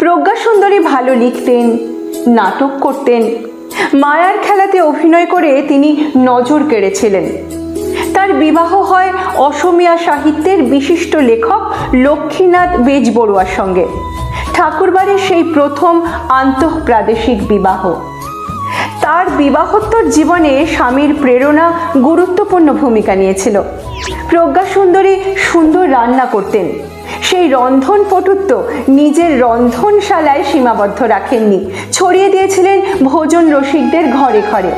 প্রজ্ঞা সুন্দরী ভালো লিখতেন, নাটক করতেন। মায়ার খেলাতে অভিনয় করে তিনি নজর কেড়েছিলেন। তার বিবাহ হয় অসমীয়া সাহিত্যের বিশিষ্ট লেখক লক্ষ্মীনাথ বেজবড়ুয়ার সঙ্গে। ঠাকুরবাড়ির সেই প্রথম আন্তঃপ্রাদেশিক বিবাহ। তার বিবাহোত্তর জীবনে স্বামীর প্রেরণা গুরুত্বপূর্ণ ভূমিকা নিয়েছিল। প্রজ্ঞা সুন্দরী সুন্দর রান্না করতেন। সেই রন্ধন পটুত্ব নিজের রন্ধনশালায় সীমাবদ্ধ রাখেননি। ছড়িয়ে দিয়েছিলেন ভোজন রসিকদের ঘরে ঘরে।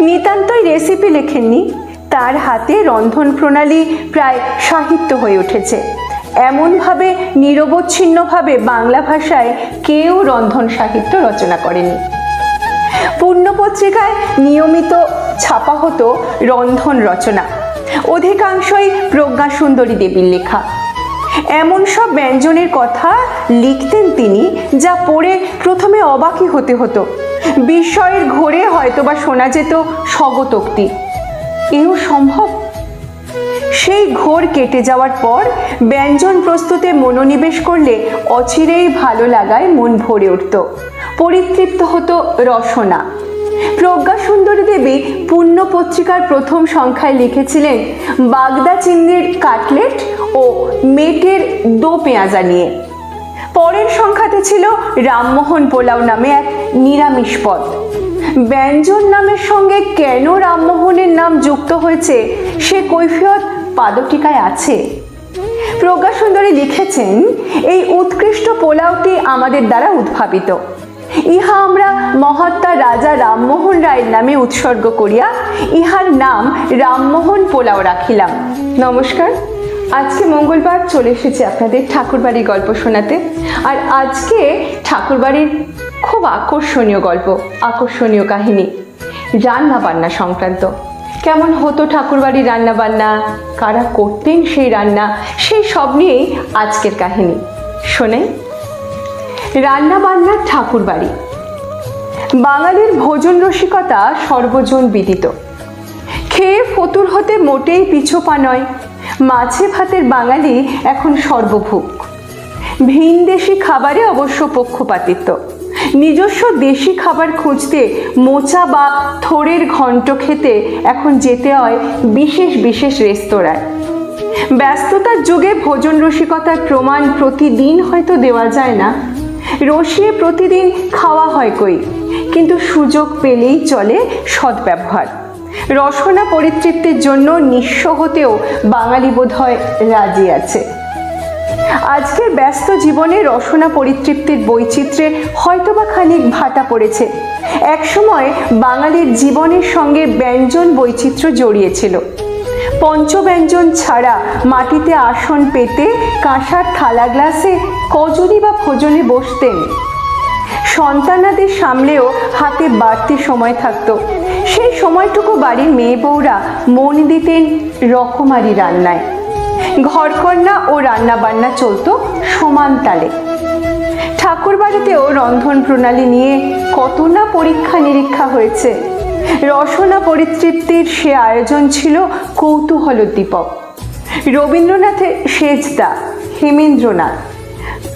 নিতান্তই রেসিপি লেখেননি, তার হাতে রন্ধন প্রণালী প্রায় সাহিত্য হয়ে উঠেছে। এমনভাবে, নিরবচ্ছিন্নভাবে বাংলা ভাষায় কেউ রন্ধন সাহিত্য রচনা করেনি। পূর্ণ পত্রিকায় নিয়মিত ছাপা হতো রন্ধন রচনা। অধিকাংশই প্রজ্ঞা সুন্দরী দেবীর লেখা। এমন সব ব্যঞ্জনের কথা লিখতেন তিনি যা পড়ে প্রথমে অবাকই হতে হতো। বিস্ময়ের ঘোরে হয়তোবা শোনা যেত স্বগতোক্তি। এও সম্ভব? সেই ঘোর কেটে যাওয়ার পর ব্যঞ্জন প্রস্তুতে মনোনিবেশ করলে অচিরেই ভালো লাগায় মন ভরে উঠত। পরিতৃপ্ত হতো রসনা। প্রজ্ঞা সুন্দরী দেবী পূর্ণ পত্রিকার প্রথম সংখ্যায় লিখেছিলেন, বাগদা চিংড়ির কাটলেট ও মেটের দো পেঁয়াজা নিয়ে। পরের সংখ্যাতে ছিল রামমোহন পোলাও নামে এক নিরামিষ পদ। ব্যঞ্জন নামের সঙ্গে কেন রামমোহনের নাম যুক্ত হয়েছে, সে কৈফিয়ত পাদটিকায় আছে। প্রজ্ঞা সুন্দরী লিখেছেন, এই উৎকৃষ্ট পোলাওটি আমাদের দ্বারা উদ্ভাবিত। ইহা আমরা মহাত্মা রাজা রামমোহন রায়ের নামে উৎসর্গ করিয়া ইহার নাম রামমোহন পোলাও রাখিলাম। নমস্কার। আজকে মঙ্গলবার চলে এসেছি আপনাদের ঠাকুরবাড়ির গল্প শোনাতে। আর আজকে ঠাকুরবাড়ির খুব আকর্ষণীয় গল্প, আকর্ষণীয় কাহিনী রান্না বান্না সংক্রান্ত। কেমন হতো ঠাকুরবাড়ির রান্না বান্না কারা করতেন সেই রান্না? সেই সব নিয়েই আজকের কাহিনী। শোনে রান্না বান্নার ঠাকুরবাড়ি। বাঙালির ভোজন রসিকতা সর্বজন বিদিত। খেয়ে ফতুর হতে মোটেই পিছোপা নয়, মাছে ভাতের বাঙালি এখন সর্বভুক ভিনদেশি খাবারে অবশ্য পক্ষপাতিত্ব। নিজস্ব দেশি খাবার খুঁজতে মোচা বা থোড়ের ঘন্ট খেতে এখন যেতে হয় বিশেষ বিশেষ রেস্তোরাঁয়। ব্যস্ততার যুগে ভোজন রসিকতার প্রমাণ প্রতিদিন হয়তো দেওয়া যায় না। রসিয়ে প্রতিদিন খাওয়া হয় কই? কিন্তু সুযোগ পেলেই চলে সদ্ব্যবহার। রসনা পরিতৃপ্তির জন্য নিঃস্ব হতেও বাঙালি বোধহয় রাজি আছে। আজকের ব্যস্ত জীবনে রসনা পরিতৃপ্তির বৈচিত্র্যে হয়তোবা খানিক ভাটা পড়েছে। একসময় বাঙালির জীবনের সঙ্গে ব্যঞ্জন বৈচিত্র্য জড়িয়েছিল। পঞ্চব্যঞ্জন ছাড়া মাটিতে আসন পেতে কাঁসার থালা গ্লাসে কজনই বা ভোজনে বসতেন। সন্তানাদের সামলেও হাতে বাড়তি সময় থাকতো। সেই সময়টুকু বাড়ির মেয়ে বউরা মন দিতেন রকমারি রান্নায়। ঘরকন্যা ও রান্না বান্না চলতো সমান তালে। ঠাকুর বাড়িতেও রন্ধন প্রণালী নিয়ে কত না পরীক্ষা নিরীক্ষা হয়েছে। রসনা পরিতৃপ্তির সে আয়োজন ছিল কৌতূহলোদ্দীপক রবীন্দ্রনাথের সেজদা, হেমেন্দ্রনাথ।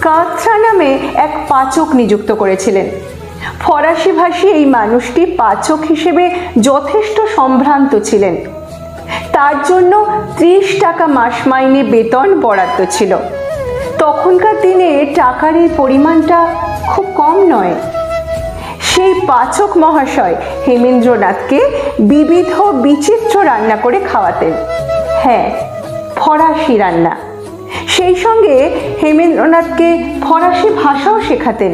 কাঁথরা নামে এক পাচক নিযুক্ত করেছিলেন। ফরাসি ভাষী এই মানুষটি পাচক হিসেবে যথেষ্ট সম্ভ্রান্ত ছিলেন। তার জন্য ত্রিশ টাকা মাস মাইনে বেতন বরাদ্দ ছিল। তখনকার দিনে টাকার এই পরিমাণটা খুব কম নয়। সেই পাচক মহাশয় হেমেন্দ্রনাথকে বিবিধ বিচিত্র রান্না করে খাওয়াতেন। হ্যাঁ ফরাসি রান্না। সেই সঙ্গে হেমেন্দ্রনাথকে ফরাসি ভাষাও শেখাতেন।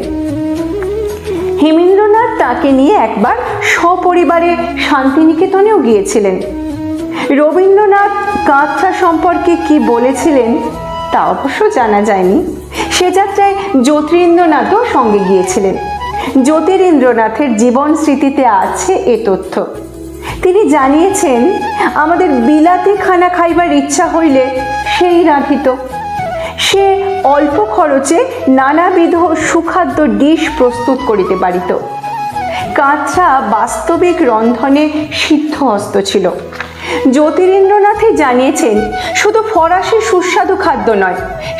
হেমেন্দ্রনাথ তাকে নিয়ে একবার সপরিবারে শান্তিনিকেতনেও গিয়েছিলেন। রবীন্দ্রনাথ কাঁথা সম্পর্কে কি বলেছিলেন তা অবশ্য জানা যায়নি। সে যাত্রায় জ্যোতিরিন্দ্রনাথও সঙ্গে গিয়েছিলেন। জ্যোতিরিন্দ্রনাথের জীবন স্মৃতিতে আছে এ তথ্য। তিনি জানিয়েছেন, আমাদের বিলাতি খানা খাইবার ইচ্ছা হইলে সেই রাঁধিত। সে অল্প খরচে নানাবিধ সুখাদ্য ডিশ প্রস্তুত করিতে পারিত। কাঁচা বাস্তবিক রন্ধনে সিদ্ধ হস্ত ছিল। জ্যোতিরিন্দ্রনাথই জানিয়েছেন, শুধু ফরাসি সুস্বাদু খাদ্য নয়,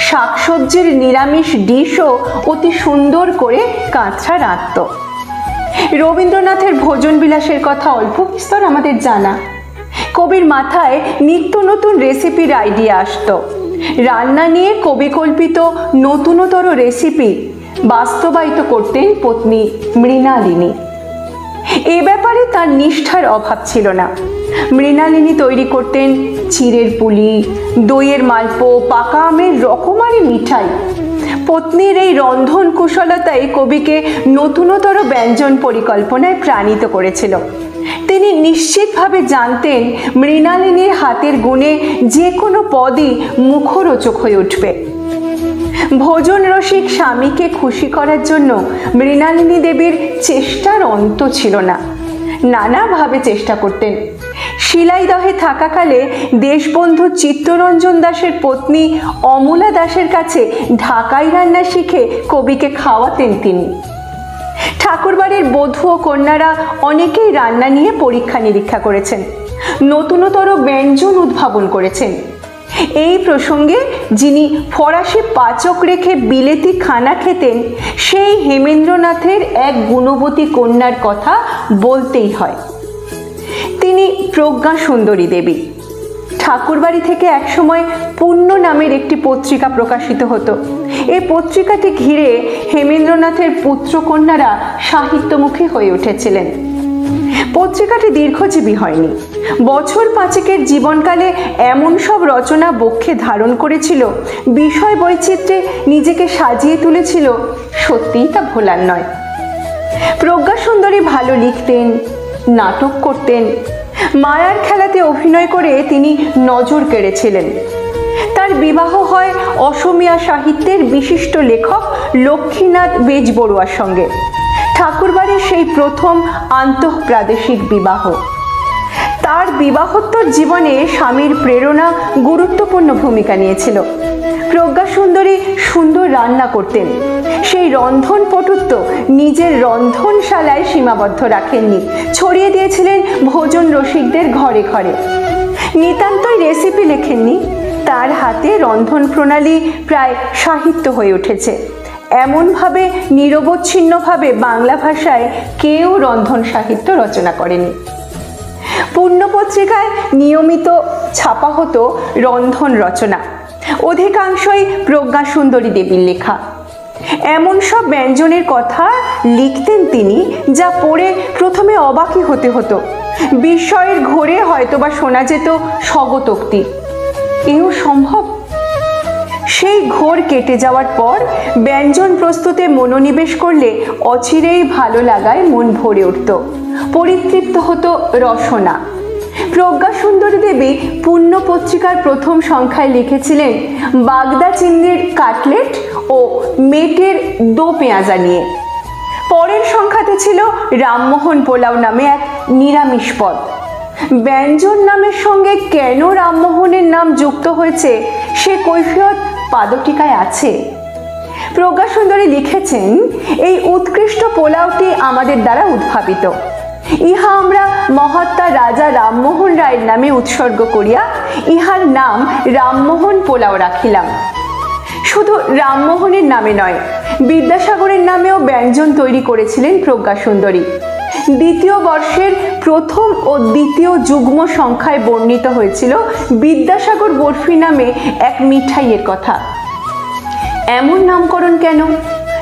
শাকসবজির নিরামিষ ডিশও অতি সুন্দর করে কাঁচরা রাঁধত রবীন্দ্রনাথের ভোজন বিলাসের কথা অল্প বিস্তর আমাদের জানা। কবির মাথায় নিত্য নতুন রেসিপির আইডিয়া আসতো। রান্না নিয়ে কবি কল্পিত নতুনতর রেসিপি বাস্তবায়িত করতেন পত্নী মৃণালিনী। এ ব্যাপারে তার নিষ্ঠার অভাব ছিল না। মৃণালিনী তৈরি করতেন চিড়ের পুলি, দইয়ের মালপো, পাকা আমের রকমারি মিঠাই। পত্নীর এই রন্ধন কুশলতাই কবিকে নতুনতর ব্যঞ্জন পরিকল্পনায় প্রাণিত করেছিল। তিনি নিশ্চিতভাবে জানতেন মৃণালিনীর হাতের গুণে যে কোনো পদই মুখরোচক হয়ে উঠবে। ভোজন রসিক স্বামীকে খুশি করার জন্য মৃণালিনী দেবীর চেষ্টার অন্ত ছিল না। নানাভাবে চেষ্টা করতেন। শিলাইদহে থাকাকালে দেশবন্ধু চিত্তরঞ্জন দাসের পত্নী অমলা দাসের কাছে ঢাকাই রান্না শিখে কবিকে খাওয়াতেন তিনি। ঠাকুরবাড়ির বধূ ও কন্যারা অনেকেই রান্না নিয়ে পরীক্ষা নিরীক্ষা করেছেন। নতুনতর ব্যঞ্জন উদ্ভাবন করেছেন। এই প্রসঙ্গে যিনি ফরাসি পাচক রেখে বিলেতি খানা খেতেন, সেই হেমেন্দ্রনাথের এক গুণবতী কন্যার কথা বলতেই হয়। তিনি প্রজ্ঞা সুন্দরী দেবী। ঠাকুরবাড়ি থেকে একসময় পুণ্য নামের একটি পত্রিকা প্রকাশিত হতো। এই পত্রিকাটি ঘিরে হেমেন্দ্রনাথের পুত্রকন্যারা সাহিত্যমুখী হয়ে উঠেছিলেন। পত্রিকাটি দীর্ঘজীবী হয়নি। বছর পাঁচেকের জীবনকালে এমন সব রচনা বক্ষে ধারণ করেছিল, বিষয় বৈচিত্র্যে নিজেকে সাজিয়ে তুলেছিল, সত্যিই তা ভোলার নয়। প্রজ্ঞা সুন্দরী ভালো লিখতেন, নাটক করতেন মায়ার খেলাতে অভিনয় করে তিনি নজর কেড়েছিলেন। তার বিবাহ হয় অসমিয়া সাহিত্যের বিশিষ্ট লেখক লক্ষ্মীনাথ বেজবড়ুয়ার সঙ্গে। ঠাকুরবাড়ির সেই প্রথম আন্তঃপ্রাদেশিক বিবাহ। তার বিবাহোত্তর জীবনে স্বামীর প্রেরণা গুরুত্বপূর্ণ ভূমিকা নিয়েছিল। প্রজ্ঞা সুন্দরী সুন্দর রান্না করতেন। সেই রন্ধন পটুত্ব নিজের রন্ধনশালায় সীমাবদ্ধ রাখেননি। ছড়িয়ে দিয়েছিলেন ভোজন রসিকদের ঘরে ঘরে। নিতান্তই রেসিপি লেখেননি, তার হাতে রন্ধন প্রণালী প্রায় সাহিত্য হয়ে উঠেছে। এমনভাবে, নিরবচ্ছিন্নভাবে বাংলা ভাষায় কেউ রন্ধন সাহিত্য রচনা করেনি। পূর্ণ পত্রিকায় নিয়মিত ছাপা হতো রন্ধন রচনা। অধিকাংশই প্রজ্ঞা সুন্দরী দেবীর লেখা। এমন সব ব্যঞ্জনের কথা লিখতেন তিনি যা পড়ে প্রথমে অবাকই হতে হতো। বিস্ময়ের ঘোরে হয়তোবা শোনা যেত স্বগতোক্তি। এও সম্ভব? সেই ঘোর কেটে যাওয়ার পর ব্যঞ্জন প্রস্তুতে মনোনিবেশ করলে অচিরেই ভালো লাগায় মন ভরে উঠত। পরিতৃপ্ত হতো রসনা। প্রজ্ঞা সুন্দরী দেবী পূর্ণ পত্রিকার প্রথম সংখ্যায় লিখেছিলেন, বাগদা চিংড়ির কাটলেট ও মেটের দো পেঁয়াজা নিয়ে। পরের সংখ্যাতে ছিল রামমোহন পোলাও নামে এক নিরামিষ পদ। ব্যঞ্জন নামের সঙ্গে কেন রামমোহনের নাম যুক্ত হয়েছে, সে কৈফিয়ত পাদটিকায় আছে। প্রজ্ঞা সুন্দরী লিখেছেন, এই উৎকৃষ্ট পোলাওটি আমাদের দ্বারা উদ্ভাবিত। ইহা আমরা মহাত্মা রাজা রামমোহন রায়ের নামে উৎসর্গ করিয়া ইহার নাম রামমোহন পোলাও রাখিলাম। শুধু রামমোহনের নামে নয়, বিদ্যাসাগরের নামেও ব্যঞ্জন তৈরি করেছিলেন প্রজ্ঞা সুন্দরী দ্বিতীয় বর্ষের প্রথম ও দ্বিতীয় যুগ্ম সংখ্যায় বর্ণিত হয়েছিল বিদ্যাসাগর বরফি নামে এক মিঠাইয়ের কথা। এমন নামকরণ কেন?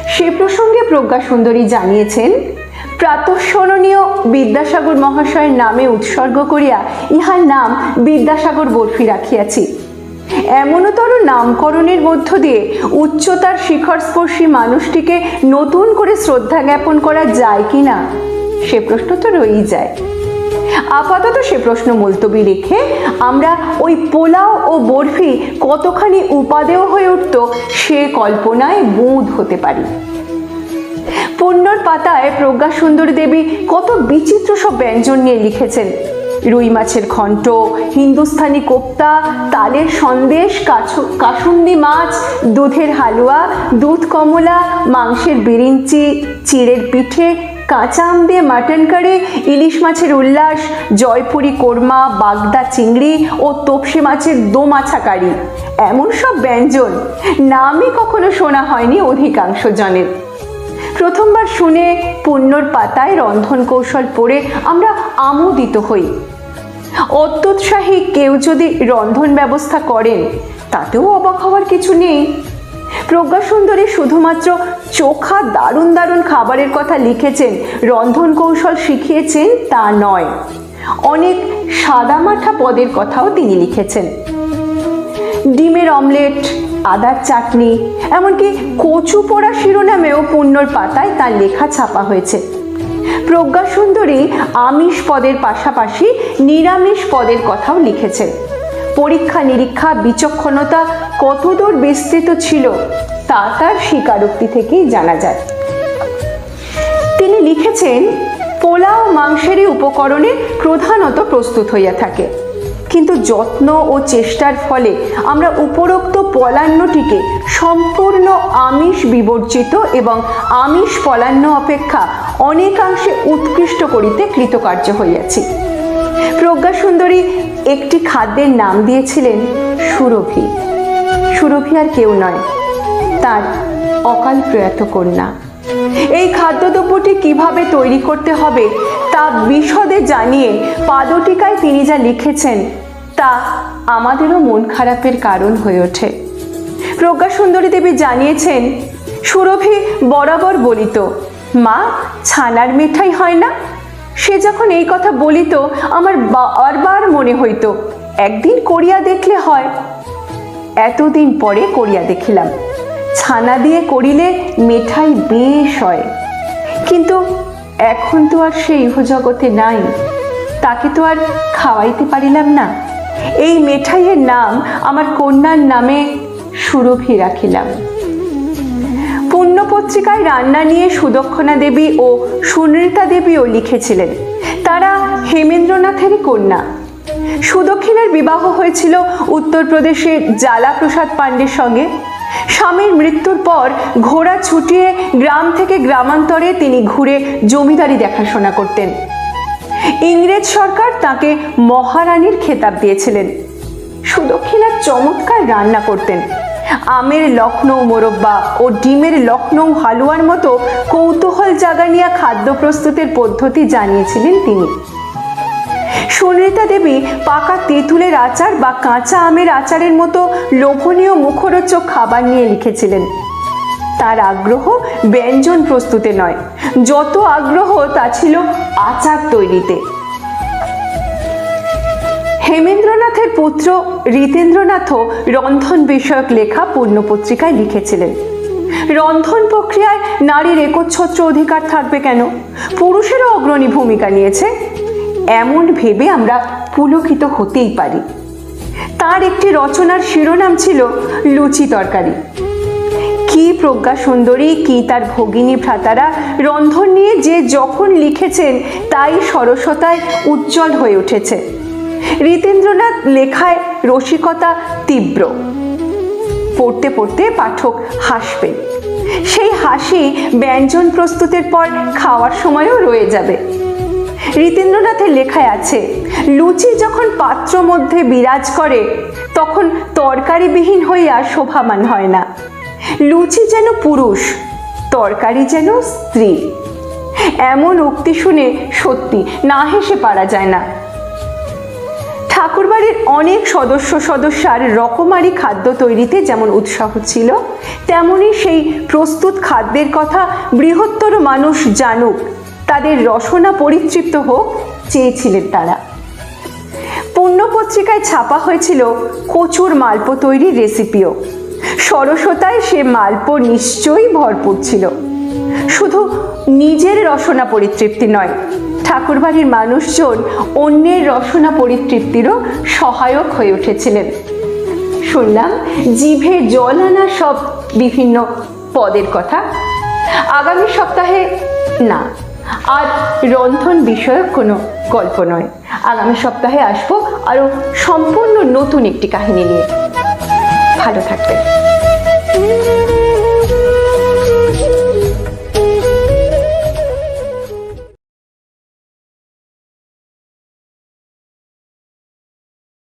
সে প্রসঙ্গে প্রজ্ঞা সুন্দরী জানিয়েছেন প্রাতঃস্মরণীয় বিদ্যাসাগর মহাশয়ের নামে উৎসর্গ করিয়া ইহার নাম বিদ্যাসাগর বরফি রাখিয়াছি। এমনতর নামকরণের মধ্য দিয়ে উচ্চতার শিখরস্পর্শী মানুষটিকে নতুন করে শ্রদ্ধা জ্ঞাপন করা যায় কি না সে প্রশ্ন তো রয়েই যায়। আপাতত সে প্রশ্ন মুলতবি রেখে আমরা ওই পোলাও ও বরফি কতখানি উপাদেয় হয়ে উঠত সে কল্পনায় বোধ হতে পারি। পুণ্যর পাতায় প্রজ্ঞা সুন্দর দেবী কত বিচিত্র সব ব্যঞ্জন নিয়ে লিখেছেন। রুই মাছের ঘন্ট হিন্দুস্থানি কোপ্তা, তালের সন্দেশ কাসুন্দি মাছ, দুধের হালুয়া, দুধ কমলা, মাংসের বিরিঞ্চি, চিড়ের পিঠে, কাঁচা আম দিয়ে মাটন কারি, ইলিশ মাছের উল্লাস, জয়পুরি কোরমা, বাগদা চিংড়ি ও তোপসে মাছের দোমাছা কারি। এমন সব ব্যঞ্জন নামই কখনো শোনা হয়নি অধিকাংশ জনের। প্রথমবার শুনে পুণ্যর পাতায় রন্ধন কৌশল পড়ে আমরা আমোদিত হই। অত্যুৎসাহী কেউ যদি রন্ধন ব্যবস্থা করেন, তাতেও অবাক হওয়ার কিছু নেই। প্রজ্ঞা সুন্দরী শুধুমাত্র চোখা দারুণ দারুণ খাবারের কথা লিখেছেন, রন্ধন কৌশল শিখিয়েছেন তা নয়। অনেক সাদামাঠা পদের কথাও তিনি লিখেছেন। ডিমের অমলেট, আদার চাটনি, এমনকি কচু পোড়া শিরোনামেও পুণ্যর পাতায় তার লেখা ছাপা হয়েছে। প্রজ্ঞা সুন্দরী আমিষ পদের পাশাপাশি নিরামিষ পদের কথাও লিখেছেন পরীক্ষা নিরীক্ষা বিচক্ষণতা কতদূর বিস্তৃত ছিল, তা তার স্বীকারোক্তি থেকেই জানা যায়। তিনি লিখেছেন, পোলাও মাংসেরই উপকরণে প্রধানত প্রস্তুত হইয়া থাকে। কিন্তু যত্ন ও চেষ্টার ফলে আমরা উপরোক্ত পলান্নটিকে সম্পূর্ণ আমিষ বিবর্জিত এবং আমিষ পলান্ন অপেক্ষা অনেকাংশে উৎকৃষ্ট করিতে কৃতকার্য হইয়াছি। প্রজ্ঞা সুন্দরী একটি খাদ্যের নাম দিয়েছিলেন সুরভি। সুরভি আর কেউ নয়, তার অকাল প্রয়াত কন্যা। এই খাদ্যদ্রব্যটি কীভাবে তৈরি করতে হবে তা বিশদে জানিয়ে পাদটিকায় তিনি যা লিখেছেন তা আমাদেরও মন খারাপের কারণ হয়ে ওঠে। প্রজ্ঞা সুন্দরী দেবী জানিয়েছেন, সুরভি বরাবর বলিত, মা, ছানার মিঠাই হয় না? সে যখন এই কথা বলিত, আমার বারবার মনে হইতো, একদিন করিয়া দেখলে হয়। এতদিন পরে করিয়া দেখিলাম, ছানা দিয়ে করিলে মিঠাই বেশ হয়। কিন্তু এখন তো আর সে ইহজগতে নাই, তাকে তো আর খাওয়াইতে পারিলাম না। এই মেঠাইয়ের নাম আমার কন্যার নামে সুরভি রাখিলাম। পুণ্য পত্রিকায় রান্না নিয়ে সুদক্ষণা দেবী ও সুনৃতা দেবীও লিখেছিলেন। তারা হেমেন্দ্রনাথেরই কন্যা। সুদক্ষিণার বিবাহ হয়েছিল উত্তরপ্রদেশের জ্বালাপ্রসাদ পাণ্ডের সঙ্গে। স্বামীর মৃত্যুর পর ঘোড়া ছুটিয়ে গ্রাম থেকে গ্রামান্তরে তিনি ঘুরে জমিদারি দেখাশোনা করতেন। ইংরেজ সরকার তাকে মহারানীর খেতাব দিয়েছিলেন। সুদক্ষিণা চমৎকার রান্না করতেন। আমের লখনৌ মোরব্বা ও ডিমের লখনৌ হালুয়ার মতো কৌতূহল জাগানিয়া খাদ্য প্রস্তুতের পদ্ধতি জানিয়েছিলেন তিনি। সুনৃতা দেবী পাকা তেঁতুলের আচার বা কাঁচা আমের আচারের মতো লোভনীয় মুখরোচক খাবার নিয়ে লিখেছিলেন। তার আগ্রহ ব্যঞ্জন প্রস্তুতে নয়। যত আগ্রহ, তা ছিল আচার তৈরিতে। হেমেন্দ্রনাথের পুত্র রীতেন্দ্রনাথও রন্ধন বিষয়ক লেখা পূর্ণ পত্রিকায় লিখেছিলেন। রন্ধন প্রক্রিয়ায় নারীর একচ্ছত্র অধিকার থাকবে কেন? পুরুষেরও অগ্রণী ভূমিকা নিয়েছে। এমন ভেবে আমরা পুলকিত হতেই পারি। তার একটি রচনার শিরোনাম ছিল লুচি তরকারি। কি প্রজ্ঞা সুন্দরী কি তার ভগিনী ভ্রাতারা রন্ধন নিয়ে যে যখন লিখেছেন, তাই সরসতায় উজ্জ্বল হয়ে উঠেছে। রীতেন্দ্রনাথ লেখায় রসিকতা তীব্র। পড়তে পড়তে পাঠক হাসবে। সেই হাসি ব্যঞ্জন প্রস্তুতের পর খাওয়ার সময়ও রয়ে যাবে। রীতেন্দ্রনাথের লেখায় আছে, লুচি যখন পাত্র মধ্যে বিরাজ করে, তখন তরকারিবিহীন হইয়া শোভামান হয় না। লুচি যেন পুরুষ, তরকারি যেন স্ত্রী। এমন উক্তি শুনে সত্যি না হেসে পারা যায় না। ঠাকুরবাড়ির অনেক সদস্য সদস্যার রকমারি খাদ্য তৈরিতে যেমন উৎসাহ ছিল, তেমনি সেই প্রস্তুত খাদ্যের কথা বৃহত্তর মানুষ জানুক, তাদের রসনা পরিতৃপ্ত হোক চেয়েছিলেন তারা। পূর্ণ পত্রিকায় ছাপা হয়েছিল কচুর মালপো তৈরির রেসিপিও সরসতায় সে মালপো নিশ্চয়ই ভরপুর ছিল। শুধু নিজের রসনা পরিতৃপ্তি নয়, ঠাকুরবাড়ির মানুষজন অন্যের রসনা পরিতৃপ্তিরও সহায়ক হয়ে উঠেছিলেন। শুনলাম জিভে জল আনা সব বিভিন্ন পদের কথা। আগামী সপ্তাহে না, আর রন্ধন বিষয়ক কোনো গল্প নয়। আগামী সপ্তাহে আসব আরও সম্পূর্ণ নতুন একটি কাহিনী নিয়ে। ভালো থাকবেন